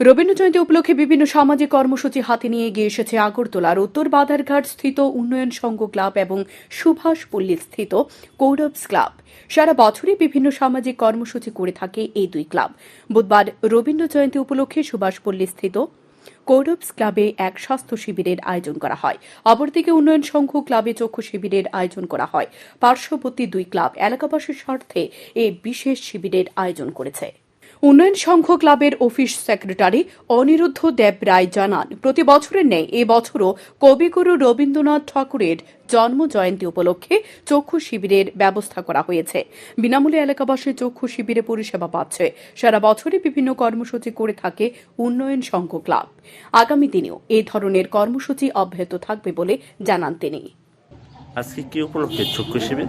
রবীন্দ্র জয়ন্তী উপলক্ষে বিভিন্ন সামাজিক কর্মসূচি হাতে নিয়ে এগিয়ে এসেছে আগরতলার উত্তর বাদারঘাট স্থিত উন্নয়ন সংঘ ক্লাব এবং সুভাষ পল্লী স্থিত কৌরবস ক্লাব। সারা বছরই বিভিন্ন সামাজিক কর্মসূচি করে থাকে এই দুই ক্লাব। বুধবার রবীন্দ্র জয়ন্তী উপলক্ষে সুভাষপল্লী স্থিত কৌরবস ক্লাবে এক স্বাস্থ্য শিবিরের আয়োজন করা হয়। অপরদিকে উন্নয়ন সংঘ ক্লাবে চক্ষু শিবিরের আয়োজন করা হয়। পার্শ্ববর্তী দুই ক্লাব এলাকাবাসীর স্বার্থে এ বিশেষ শিবিরের আয়োজন করেছে। উন্নয়ন সংঘ ক্লাবের অফিস সেক্রেটারি অনিরুদ্ধ দেব রায় জানান প্রতি বছরের নেই এবছরও কবিগুরু রবীন্দ্রনাথ ঠাকুরের জন্ম জয়ন্তী উপলক্ষে চক্ষু শিবিরের ব্যবস্থা করা হয়েছে। বিনামূল্যে এলাকাবাসী চক্ষু শিবিরে পরিষেবা পাচ্ছে। সারা বছরই বিভিন্ন কর্মসূচি করে থাকে উন্নয়ন সংঘ ক্লাব। আগামী দিনেও এই ধরনের কর্মসূচি অব্যাহত থাকবে বলে জানান তিনি। আজকে কি উপলক্ষে চক্ষু শিবির?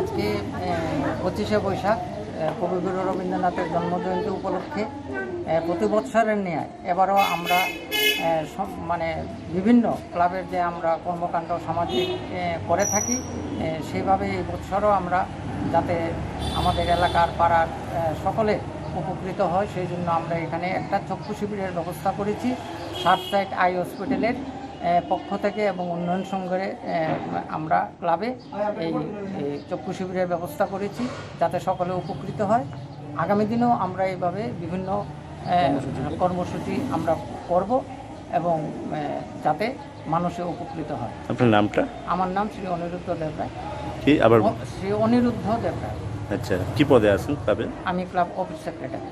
আজকে পঁচিশে বৈশাখ। কবিগুরু রবীন্দ্রনাথের জন্মজয়ন্তী উপলক্ষে প্রতি বৎসরের ন্যায় এবারও আমরা মানে বিভিন্ন ক্লাবের যে আমরা কর্মকাণ্ড সামাজিক করে থাকি সেইভাবে এই বৎসরও আমরা যাতে আমাদের এলাকার পাড়ার সকলে উপকৃত হয়, সেই জন্য আমরা এখানে একটা চক্ষু শিবিরের ব্যবস্থা করেছি সাতসাইট আই হসপিটালের। পক্ষ থেকে এবং উন্নয়ন সংঘের আমরা ক্লাবে এই চক্ষু শিবিরের ব্যবস্থা করেছি যাতে সকলে উপকৃত হয়। আগামী দিনেও আমরা এইভাবে বিভিন্ন কর্মসূচি আমরা করব এবং যাতে মানুষে উপকৃত হয়। আপনার নামটা? আমার নাম শ্রী অনিরুদ্ধ দেবরায়। কি? আবার শ্রী অনিরুদ্ধ দেবরায়। আচ্ছা কি পদে আছেন তবে আমি ক্লাব অফিস সেক্রেটারি।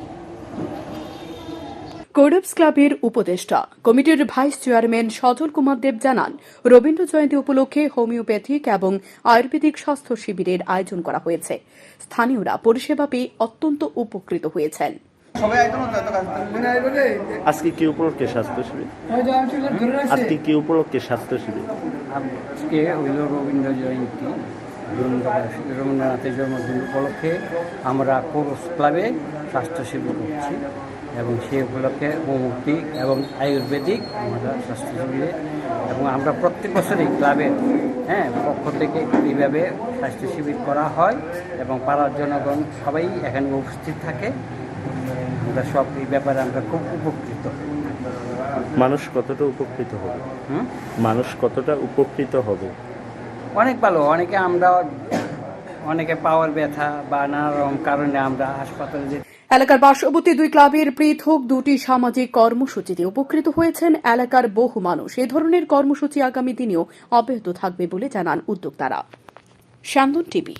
কৌরবস ক্লাবের উপদেষ্টা। কমিটির ভাইস চেয়ারম্যান সজল কুমার দেব জানান রবীন্দ্র জয়ন্তী উপলক্ষে হোমিওপ্যাথিক এবং আয়ুর্বেদিক স্বাস্থ্য শিবিরের আয়োজন করা হয়েছে। স্থানীয়রা পরিষেবা পেয়ে অত্যন্ত উপকৃত হয়েছেন। আজকে কি উপলক্ষে স্বাস্থ্য শিবির? আজকে কি উপলক্ষে স্বাস্থ্য শিবির? আজকে হইল রবীন্দ্র জয়ন্তী। রবীন্দ্রনাথের জন্মদিন উপলক্ষে আমরা পৌরস ক্লাবে স্বাস্থ্য শিবির করছি। এবং সেই উপলক্ষে হোমিওপ্যাথিক এবং আয়ুর্বেদিক আমরা স্বাস্থ্য শিবিরে এবং আমরা প্রত্যেক বছরই ক্লাবের হ্যাঁ পক্ষ থেকে এইভাবে স্বাস্থ্য শিবির করা হয় এবং পাড়ার জনগণ সবাই এখানে উপস্থিত থাকে। আমরা সব এই ব্যাপারে আমরা খুব উপকৃত। মানুষ কতটা উপকৃত হবে? হুম? মানুষ কতটা উপকৃত হবে? অনেক ভালো অনেকে আমরা অনেকে পাওয়ার ব্যথা বা নানা রকম কারণে আমরা হাসপাতালে যে এলাকার পার্শ্ববর্তী দুই ক্লাবের পৃথক দুটি সামাজিক কর্মসূচিতে উপকৃত হয়েছেন এলাকার বহু মানুষ। এ ধরনের কর্মসূচি আগামী দিনেও অব্যাহত থাকবে বলে জানান উদ্যোক্তারা। স্যান্দন টিভি।